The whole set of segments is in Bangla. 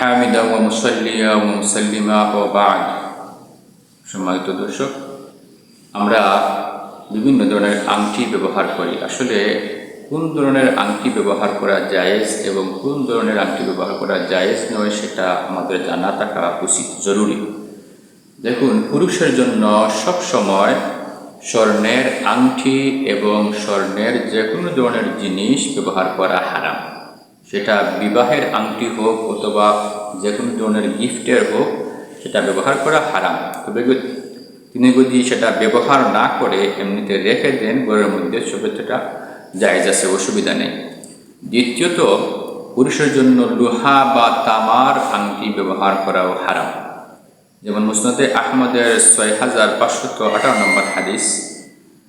হামিদা ও মুসল্লিয়া ও মুসল্লিমা ও বাদ। সম্মানিত দর্শক, আমরা বিভিন্ন ধরনের আংটি ব্যবহার করি। আসলে কোন ধরনের আংটি ব্যবহার করা জায়েজ এবং কোন ধরনের আংটি ব্যবহার করা জায়েজ নয় সেটা আমাদের জানা থাকা উচিত, জরুরি। দেখুন, পুরুষের জন্য সব সময় স্বর্ণের আংটি এবং স্বর্ণের যে কোনো ধরনের জিনিস ব্যবহার করা হারাম। সেটা বিবাহের আংটি হোক অথবা যে কোনো ধরনের গিফটের হোক, সেটা ব্যবহার করা হারাম। তবে তিনি যদি সেটা ব্যবহার না করে এমনিতে রেখে দেন, ঘরের মধ্যে সেটা জায়জ আছে, অসুবিধা নেই। দ্বিতীয়ত, পুরুষের জন্য লোহা বা তামার আংটি ব্যবহার করাও হারাম। যেমন মুসনাদে আহমদের ছয় হাজার পাঁচশত আঠারো নম্বর হাদিস,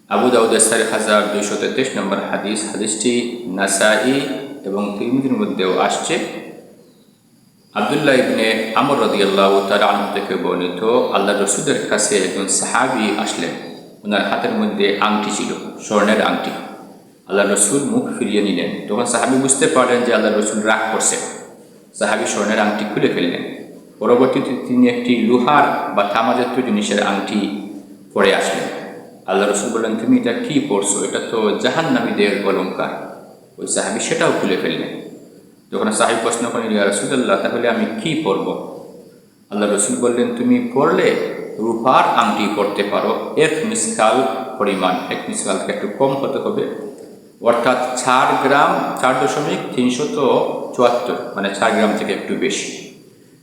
আবু দাউদের চার হাজার দুইশো তেত্রিশ নম্বর হাদিস। হাদিসটি নাসাই এবং তিরমিদির মধ্যেও আসছে। আবদুল্লাহ ইবনে আমর রদিয়াল্লাহ তার আনন্দ থেকে বর্ণিত আল্লাহ রসুদের কাছে একজন সাহাবি আসলেন। ওনার হাতের মধ্যে আংটি ছিল, স্বর্ণের আংটি। আল্লাহ রসুল মুখ ফিরিয়ে নিলেন। তখন সাহাবি বুঝতে পারলেন যে আল্লাহ রসুল রাগ করছে। সাহাবি স্বর্ণের আংটি খুলে ফেললেন। পরবর্তীতে তিনি একটি লোহার বা তামা জাতীয় জিনিসের আংটি পরে আসলেন। আল্লাহ রসুল বললেন, তুমি এটা কী পড়ছো এটা তো জাহান্নামীদের অলঙ্কার ওই সাহাবি সেটাও খুলে ফেললেন। যখন সাহেব প্রশ্ন করেন ইয়া রসুল্লাহ তাহলে আমি কি পরব আল্লাহ রসুল বললেন, তুমি পড়লে রূপার আংটি পড়তে পারো। এক মিসকাল পরিমাণ, এক মিসকাল একটু কম হতে হবে। অর্থাৎ চার গ্রাম, চার দশমিক তিনশত চুয়াত্তর মানে চার গ্রাম থেকে একটু বেশি।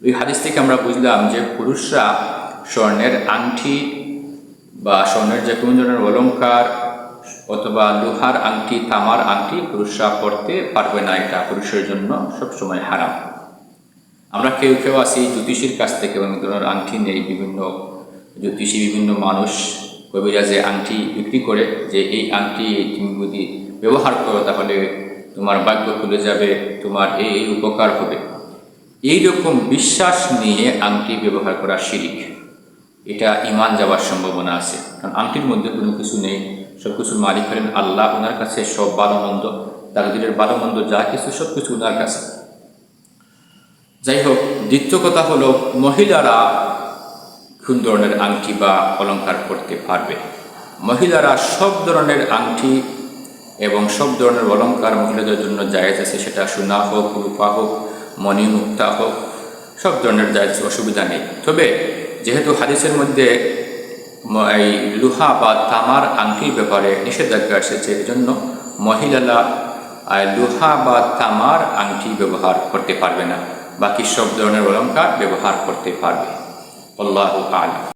ওই হাদিস থেকে আমরা বুঝলাম যে পুরুষরা স্বর্ণের আংটি বা স্বর্ণের যে কোনো ধরনের অলঙ্কার অথবা লোহার আংটি, তামার আংটি পুরুষরা পরতে পারবে না এটা। পুরুষের জন্য সবসময় হারাম। আমরা কেউ কেউ আছি জ্যোতিষীর কাছ থেকে এবং ধরনের আংটি নেই। বিভিন্ন জ্যোতিষী, বিভিন্ন মানুষ কবিরাজে আংটি বিক্রি করে, যে এই আংটি তুমি যদি ব্যবহার করো, তাহলে তোমার ভাগ্য খুলে যাবে, তোমার এই এই উপকার হবে। এই রকম বিশ্বাস নিয়ে আংটি ব্যবহার করা শিরিক। এটা ইমান যাওয়ার সম্ভাবনা আছে। কারণ আংটির মধ্যে কোনো কিছু নেই। সব কিছুর মালিক হলেন আল্লাহ ওনার কাছে সব ভালো মন্দ তাকদিরের ভালো মন্দ যা কিছু সব কিছু ওনার কাছে। যাই হোক দ্বিতীয় কথা হলো, মহিলারা কোন ধরনের আংটি বা অলংকার করতে পারবে? মহিলারা সব ধরনের আংটি এবং সব ধরনের অলংকার মহিলাদের জন্য জায়েজ আছে, সেটা সোনা হোক, রূপা হোক মণিমুক্তা হোক, সব ধরনের জায়েজ, অসুবিধা নেই। তবে যেহেতু হাদিসের মধ্যে এই লুহা বা তামার আংটির ব্যাপারে নিষেধাজ্ঞা এসেছে। এজন্য মহিলারা লুহা বা তামার আংটি ব্যবহার করতে পারবে না। বাকি সব ধরনের অলঙ্কার ব্যবহার করতে পারবে। আল্লাহ আলম।